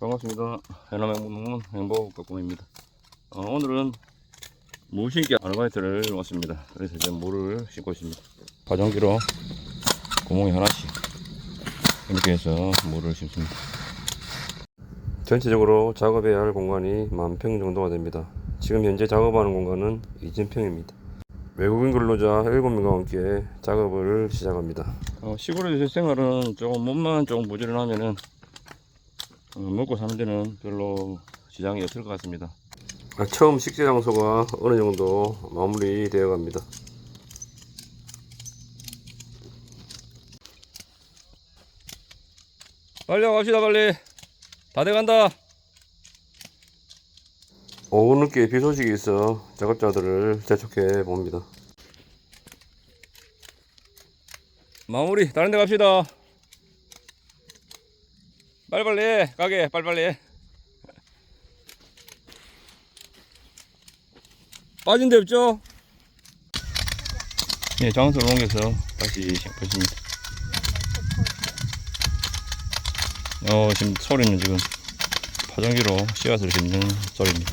반갑습니다. 해남행복농은 행복가꿈입니다. 어, 오늘은 무 심기 아르바이트를 왔습니다. 그래서 이제 무를 심고 있습니다. 파종기로 구멍이 하나씩 이렇게 해서 무를 심습니다. 전체적으로 작업해야 할 공간이 만 평 정도가 됩니다. 지금 현재 작업하는 공간은 2,000평입니다. 외국인 근로자 7명과 함께 작업을 시작합니다. 어, 시골의 생활은 조금 몸만 조금 부지런하면은 어, 먹고 사는 데는 별로 지장이 없을 것 같습니다. 아, 처음 식재 장소가 어느 정도 마무리되어 갑니다. 빨리 갑시다 빨리 다 돼간다 오후 늦게 비 소식이 있어 작업자들을 재촉해 봅니다 마무리 다른 데 갑시다 빨리빨리 해, 가게 빨리빨리 해. 빠진 데 없죠? 예, 장소를 옮겨서 다시 시작했습니다 어, 지금 소리는 지금 파종기로 씨앗을 심는 소리입니다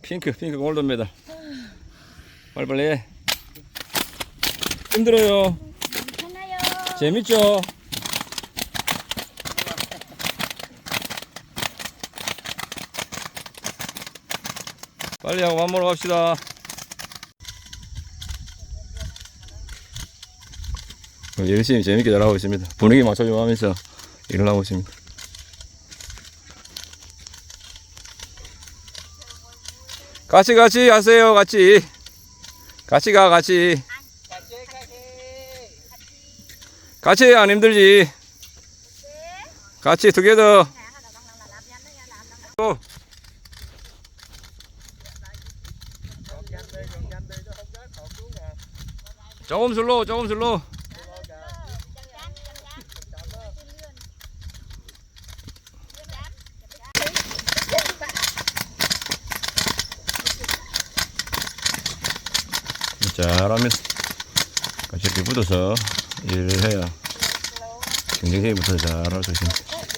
핑크, 핑크 골든 메달 빨리빨리 해. 힘들어요 괜찮아요. 재밌죠? 빨리 하고 밥 먹으러 갑시다. 열심히 재밌게 잘하고 있습니다. 분위기 맞춰줘 하면서 일을 하고 있습니다. 같이 같이 하세요 같이 같이 가 같이 같이 안 힘들지 같이 투게더 조금 슬로 조금 슬로 잘하면서 같이 붙어서 일을 해야 경쟁력이 붙어서 잘할 수 있습니다.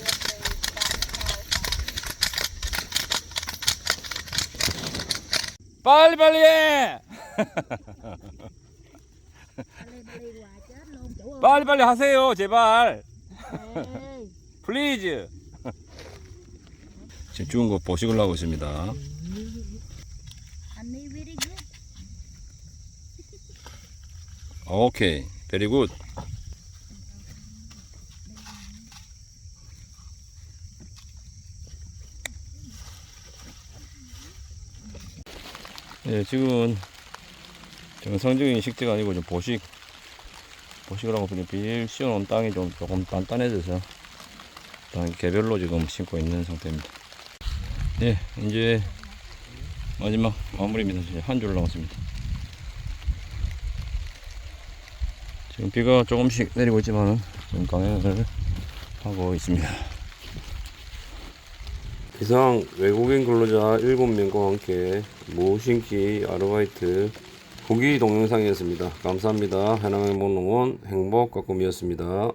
빨리 빨리 해! 빨리. 빨리 하세요 제발 플리즈 지금 주운 거 보식을 하고 있습니다. 오케이 베리 굿 예, 지금은 정상적인 식재가 아니고 좀 보식 보식을 하고 그냥 빌 씌워놓은 땅이 좀 조금 단단해져서 땅 개별로 지금 심고 있는 상태입니다. 예, 이제 마지막 마무리입니다. 한 줄 남았습니다. 지금 비가 조금씩 내리고 있지만 좀 강행을 하고 있습니다. 이상 외국인 근로자 7명과 함께 모신기 아르바이트 후기 동영상이었습니다. 감사합니다. 해남행복농원 행복가꿈이었습니다.